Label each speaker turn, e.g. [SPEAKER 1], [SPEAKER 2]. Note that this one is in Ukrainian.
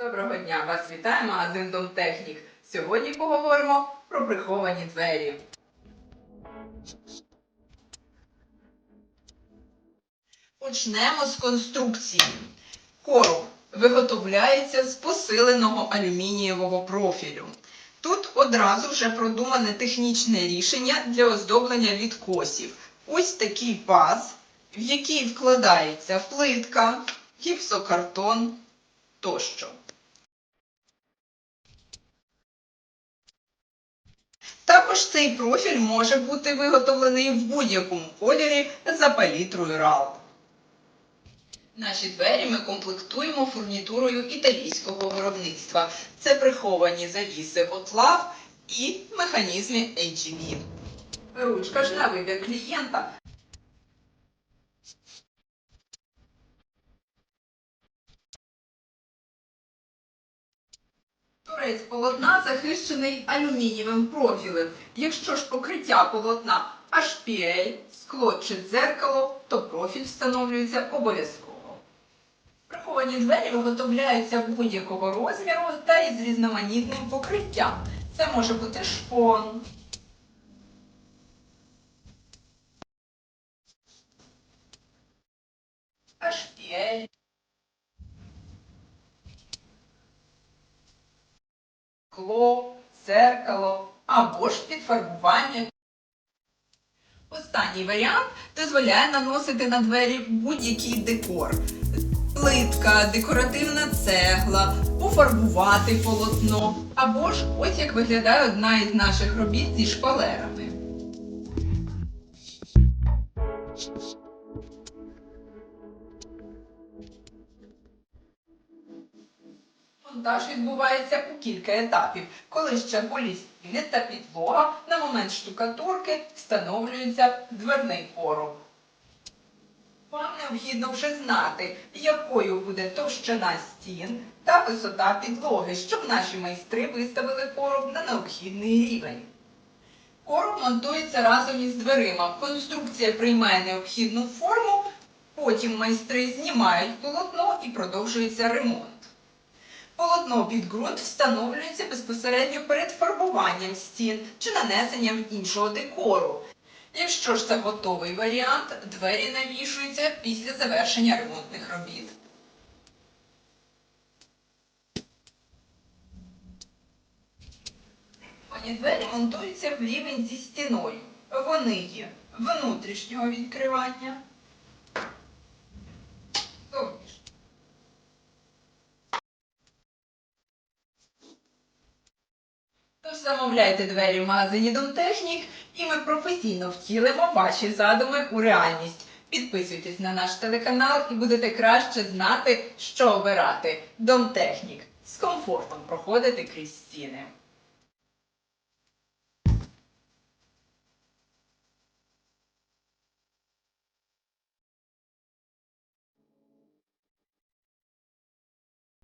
[SPEAKER 1] Доброго дня! Вас вітає магазин Домтехнік. Сьогодні поговоримо про приховані двері. Почнемо з конструкції. Короб виготовляється з посиленого алюмінієвого профілю. Тут одразу вже продумане технічне рішення для оздоблення відкосів. Ось такий паз, в який вкладається плитка, гіпсокартон тощо. Також цей профіль може бути виготовлений в будь-якому кольорі за палітрою RAL. Наші двері ми комплектуємо фурнітурою італійського виробництва. Це приховані завіси отлав і механізми HGV. Ручка ж на вибір клієнта. Торець полотна захищений алюмінієвим профілем. Якщо ж покриття полотна HPL, скло чи дзеркало, то профіль встановлюється обов'язково. Приховані двері виготовляються будь-якого розміру та із різноманітним покриттям. Це може бути шпон, HPL, скло, церкало або ж підфарбування. Останній варіант дозволяє наносити на двері будь-який декор. Плитка, декоративна цегла, пофарбувати полотно. Або ж ось як виглядає одна із наших робіт зі шпалерами. Монтаж відбувається у кілька етапів, коли ще болі стіни та підлога на момент штукатурки встановлюється дверний короб. Вам необхідно вже знати, якою буде товщина стін та висота підлоги, щоб наші майстри виставили короб на необхідний рівень. Короб монтується разом із дверима. Конструкція приймає необхідну форму, потім майстри знімають полотно і продовжується ремонт. Полотно під ґрунт встановлюється безпосередньо перед фарбуванням стін чи нанесенням іншого декору. Якщо ж це готовий варіант, двері навішуються після завершення ремонтних робіт. Вони двері монтуються в рівень зі стіною. Вони є внутрішнього відкривання, Тож замовляйте двері в магазині Домтехнік і ми професійно втілимо ваші задуми у реальність. Підписуйтесь на наш телеканал і будете краще знати, що обирати. Домтехнік з комфортом проходити крізь стіни.